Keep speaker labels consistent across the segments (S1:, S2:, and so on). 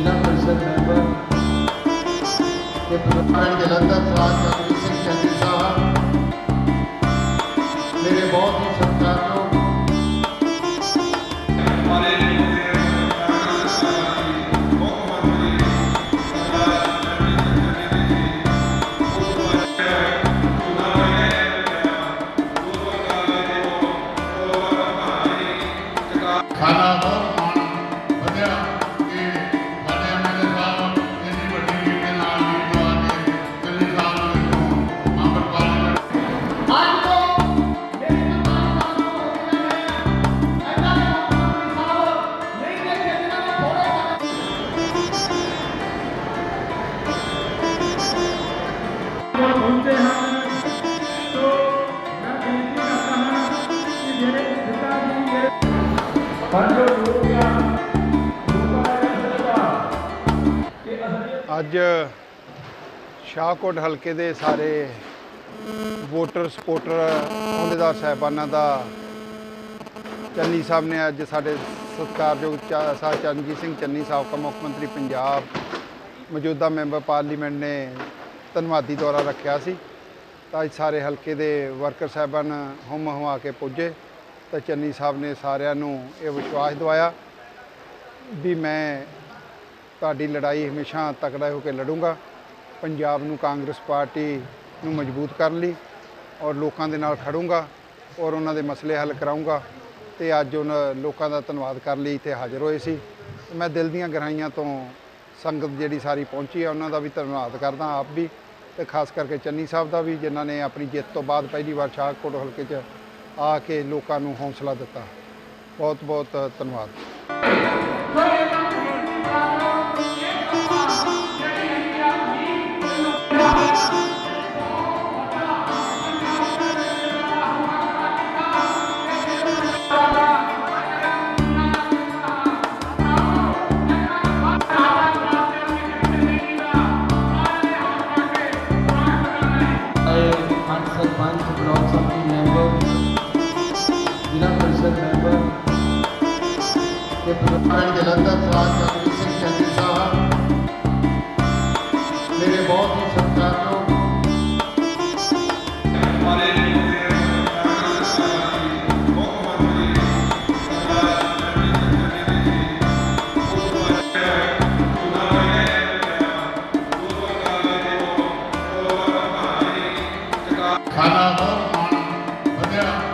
S1: ਜ਼ਿਲ੍ਹਾ ਪਰਿਸ਼ਦ ਮੈਂਬਰ ਤੇ ਪ੍ਰਧਾਨ ਜਲੰਧਰ ਸਾਹਿਬ ਜਗਦੀਸ਼ ਸਿੰਘ ਚੰਦੀ ਸਾਹਿਬ। ਮੇਰੇ ਬਹੁਤ
S2: ਅੱਜ
S3: ਸ਼ਾਹਕੋਟ ਹਲਕੇ ਦੇ ਸਾਰੇ ਵੋਟਰ ਸਪੋਰਟਰ ਅਹੁਦੇਦਾਰ ਸਾਹਿਬਾਨਾਂ ਦਾ ਚੰਨੀ ਸਾਹਿਬ ਨੇ ਅੱਜ ਸਾਡੇ ਸਤਿਕਾਰਯੋਗ ਚਾ- ਚਰਨਜੀਤ ਸਿੰਘ ਚੰਨੀ ਸਾਹਿਬ ਮੁੱਖ ਮੰਤਰੀ ਪੰਜਾਬ ਮੌਜੂਦਾ ਮੈਂਬਰ ਪਾਰਲੀਮੈਂਟ ਨੇ ਧੰਨਵਾਦੀ ਦੌਰਾ ਰੱਖਿਆ ਸੀ। ਤਾਂ ਅੱਜ ਸਾਰੇ ਹਲਕੇ ਦੇ ਵਰਕਰ ਸਾਹਿਬਾਨ ਹੁਮ ਹੁਆ ਕੇ ਪੁੱਜੇ। ਤਾਂ ਚੰਨੀ ਸਾਹਿਬ ਨੇ ਸਾਰਿਆਂ ਨੂੰ ਇਹ ਵਿਸ਼ਵਾਸ ਦਿਵਾਇਆ ਵੀ ਮੈਂ ਤੁਹਾਡੀ ਲੜਾਈ ਹਮੇਸ਼ਾ ਤਕੜਾ ਹੋ ਕੇ ਲੜੂੰਗਾ, ਪੰਜਾਬ ਨੂੰ ਕਾਂਗਰਸ ਪਾਰਟੀ ਨੂੰ ਮਜ਼ਬੂਤ ਕਰਨ ਲਈ ਔਰ ਲੋਕਾਂ ਦੇ ਨਾਲ ਖੜੂੰਗਾ ਔਰ ਉਹਨਾਂ ਦੇ ਮਸਲੇ ਹੱਲ ਕਰਾਉਂਗਾ ਤੇ ਅੱਜ ਉਹਨਾਂ ਲੋਕਾਂ ਦਾ ਧੰਨਵਾਦ ਕਰਨ ਲਈ ਇੱਥੇ ਹਾਜ਼ਰ ਹੋਏ ਸੀ। ਮੈਂ ਦਿਲ ਦੀਆਂ ਗਹਿਰਾਈਆਂ ਤੋਂ ਸੰਗਤ ਜਿਹੜੀ ਸਾਰੀ ਪਹੁੰਚੀ ਆ, ਉਹਨਾਂ ਦਾ ਵੀ ਧੰਨਵਾਦ ਕਰਦਾ, ਆਪ ਵੀ ਤੇ ਖਾਸ ਕਰਕੇ ਚੰਨੀ ਸਾਹਿਬ ਦਾ ਵੀ, ਜਿਨ੍ਹਾਂ ਨੇ ਆਪਣੀ ਜਿੱਤ ਤੋਂ ਬਾਅਦ ਪਹਿਲੀ ਵਾਰ ਸ਼ਾਹਕੋਟ ਹਲਕੇ 'ਚ ਆ ਕੇ ਲੋਕਾਂ ਨੂੰ ਹੌਸਲਾ ਦਿੱਤਾ। ਬਹੁਤ ਬਹੁਤ ਧੰਨਵਾਦ।
S4: ਜ਼ਿਲ੍ਹਾ ਪਰਿਸ਼ਦ ਮੈਂਬਰ ਤੇ
S1: ਪ੍ਰਧਾਨ ਜਲੰਧਰ ਸਾਹਿਬ ਜਗਜੀਤ ਸਿੰਘ ਚੰਨੀ ਸਾਹਿਬ ਮੇਰੇ ਬਹੁਤ ਹੀ ਸਤਿਕਾਰਯੋਗ ਸਾਡਾ ਬਹੁਤ ਮਾਣ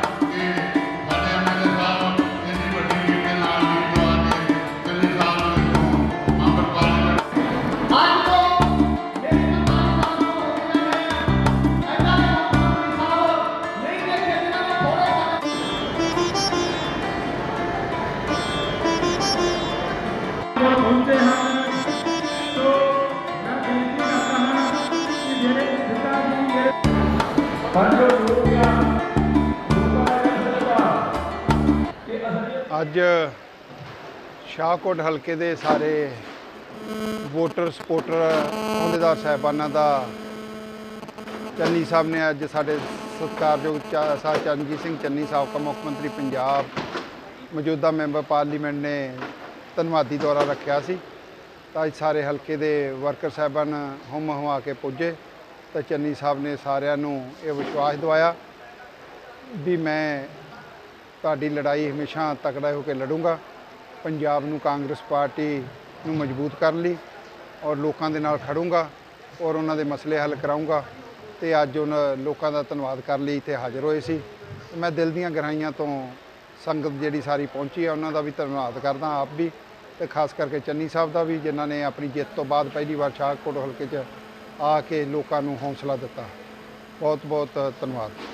S2: ਅੱਜ
S3: ਸ਼ਾਹਕੋਟ ਹਲਕੇ ਦੇ ਸਾਰੇ ਵੋਟਰ ਸਪੋਰਟਰ ਅਹੁਦੇਦਾਰ ਸਾਹਿਬਾਨਾਂ ਦਾ ਚੰਨੀ ਸਾਹਿਬ ਨੇ ਅੱਜ ਸਾਡੇ ਸਤਿਕਾਰਯੋਗ ਸਾਹਿਬ ਚਰਨਜੀਤ ਸਿੰਘ ਚੰਨੀ ਸਾਹਿਬ ਮੁੱਖ ਮੰਤਰੀ ਪੰਜਾਬ ਮੌਜੂਦਾ ਮੈਂਬਰ ਪਾਰਲੀਮੈਂਟ ਨੇ ਧੰਨਵਾਦੀ ਦੌਰਾ ਰੱਖਿਆ ਸੀ। ਤਾਂ ਅੱਜ ਸਾਰੇ ਹਲਕੇ ਦੇ ਵਰਕਰ ਸਾਹਿਬਾਨ ਹੁਮ ਹੁਆ ਕੇ ਪੁੱਜੇ। ਤਾਂ ਚੰਨੀ ਸਾਹਿਬ ਨੇ ਸਾਰਿਆਂ ਨੂੰ ਇਹ ਵਿਸ਼ਵਾਸ ਦਿਵਾਇਆ ਵੀ ਮੈਂ ਤੁਹਾਡੀ ਲੜਾਈ ਹਮੇਸ਼ਾ ਤਕੜਾ ਹੋ ਕੇ ਲੜੂੰਗਾ। ਪੰਜਾਬ ਨੂੰ ਕਾਂਗਰਸ ਪਾਰਟੀ ਨੂੰ ਮਜ਼ਬੂਤ ਕਰਨ ਲਈ ਔਰ ਲੋਕਾਂ ਦੇ ਨਾਲ ਖੜੂੰਗਾ ਔਰ ਉਹਨਾਂ ਦੇ ਮਸਲੇ ਹੱਲ ਕਰਾਉਂਗਾ ਤੇ ਅੱਜ ਉਹਨਾਂ ਲੋਕਾਂ ਦਾ ਧੰਨਵਾਦ ਕਰਨ ਲਈ ਇੱਥੇ ਹਾਜ਼ਰ ਹੋਏ ਸੀ। ਮੈਂ ਦਿਲ ਦੀਆਂ ਗਹਿਰਾਈਆਂ ਤੋਂ ਸੰਗਤ ਜਿਹੜੀ ਸਾਰੀ ਪਹੁੰਚੀ ਆ, ਉਹਨਾਂ ਦਾ ਵੀ ਧੰਨਵਾਦ ਕਰਦਾ, ਆਪ ਵੀ ਤੇ ਖਾਸ ਕਰਕੇ ਚੰਨੀ ਸਾਹਿਬ ਦਾ ਵੀ, ਜਿਨ੍ਹਾਂ ਨੇ ਆਪਣੀ ਜਿੱਤ ਤੋਂ ਬਾਅਦ ਪਹਿਲੀ ਵਾਰ ਸ਼ਾਹਕੋਟ ਹਲਕੇ 'ਚ ਆ ਕੇ ਲੋਕਾਂ ਨੂੰ ਹੌਸਲਾ ਦਿੱਤਾ। ਬਹੁਤ ਬਹੁਤ ਧੰਨਵਾਦ।